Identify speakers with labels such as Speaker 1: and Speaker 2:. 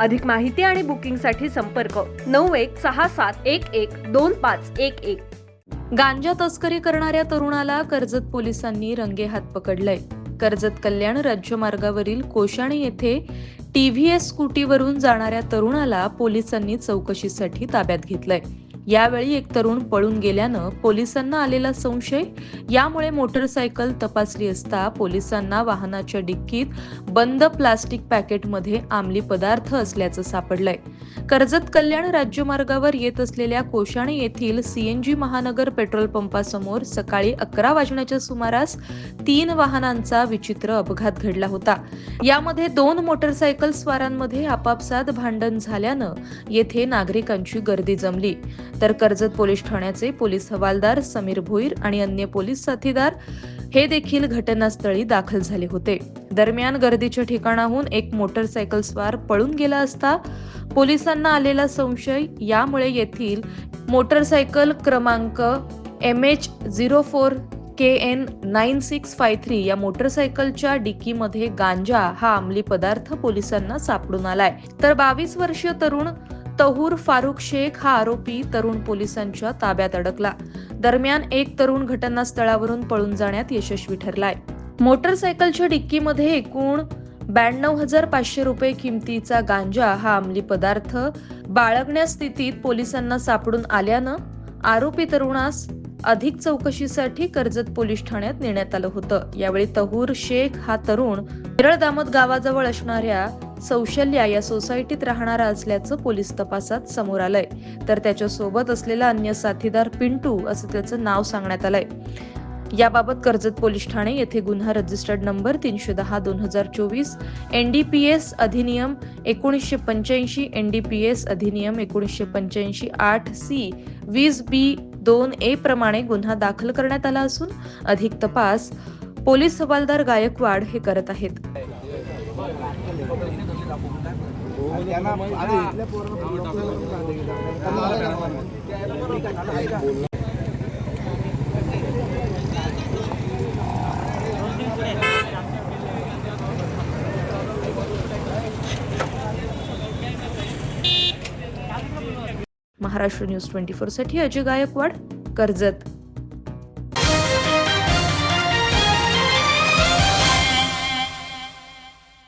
Speaker 1: अधिक माहिती आणि बुकिंगसाठी संपर्क नऊ एक सहा सात एक एक दोन पाच एक एक.
Speaker 2: गांजा तस्करी करणाऱ्या तरुणाला कर्जत पोलिसांनी रंगेहात पकडलंय. कर्जत कल्याण राज्यमार्गावरील कोशाणी येथे टीव्हीएस स्कूटीवरून जाणाऱ्या तरुणाला पोलिसांनी चौकशीसाठी ताब्यात घेतलंय. यावेळी एक तरुण पळून गेल्यानं पोलिसांना आलेला संशय. यामुळे मोटरसायकल तपासली असता पोलिसांना वाहनाच्या डिक्कीत बंद प्लास्टिक पॅकेटमध्ये आमली पदार्थ असल्याचं सापडलंय. कर्जत कल्याण राज्यमार्गावर येत असलेल्या कोशाणे येथील सीएनजी महानगर पेट्रोल पंपासमोर सकाळी अकरा वाजण्याच्या सुमारास तीन वाहनांचा विचित्र अपघात घडला होता. यामध्ये दोन मोटरसायकल स्वारांमध्ये आपापसात भांडण झाल्यानं येथे नागरिकांची गर्दी जमली. तर कर्जत पोलीस ठाण्याचे पोलीस हवालदार समीर भोईर आणि अन्य पोलीस साथीदार हे देखील घटनास्थळी दाखल झाले होते. दरम्यान गर्दीच्या ठिकाणाहून एक मोटरसायकल स्वार पळून गेला असता पोलिसांना आलेला संशय यामुळे येथील मोटरसायकल क्रमांक M H zero four K N nine six five three या मोटरसायकलच्या डिकीमध्ये गांजा हा अंमली पदार्थ पोलिसांना सापडून आलाय. तर बावीस वर्षीय तरुण तहूर फारुख शेख हा आरोपी तरुण पोलिसांच्या ताब्यात अडकला. दरम्यान एक तरुण घटनास्थळावरून पळून जाण्यात यशस्वी ठरलाय. मोटरसायकलच्या डिक्कीमध्ये एकूण ब्याण्णव हजार पाचशे रुपये किमतीचा गांजा हा अंमली पदार्थ बाळगण्या स्थितीत पोलिसांना सापडून आल्यानं आरोपी तरुणास अधिक चौकशीसाठी कर्जत पोलीस ठाण्यात नेण्यात आलं होतं. यावेळी तहूर शेख हा तरुण केरळ दामत गावाजवळ असणाऱ्या सौशल्या या सोसायटीत राहणारा असल्याचं पोलीस तपासात समोर आलंय. तर त्याच्या सोबत असलेला अन्य साथीदार पिंटू असं त्याचं नाव सांगण्यात आलंय. याबाबत कर्जत पोलीस ठाणे येथे गुन्हा रजिस्टर्ड नंबर तीनशे दहा दोन हजार चोवीस एनडीपीएस अधिनियम एकोणीसशे पंच्याऐंशी एनडीपीएस अधिनियम एकोणीसशे पंच्याऐंशी आठ सी वीस बी दोन ए प्रमाणे गुन्हा दाखल करण्यात आला असून अधिक तपास पोलीस हवालदार गायकवाड हे करत आहेत.
Speaker 3: त्यांना
Speaker 2: महाराष्ट्र न्यूज ट्वेंटी फोरसाठी अजय गायकवाड कर्जत.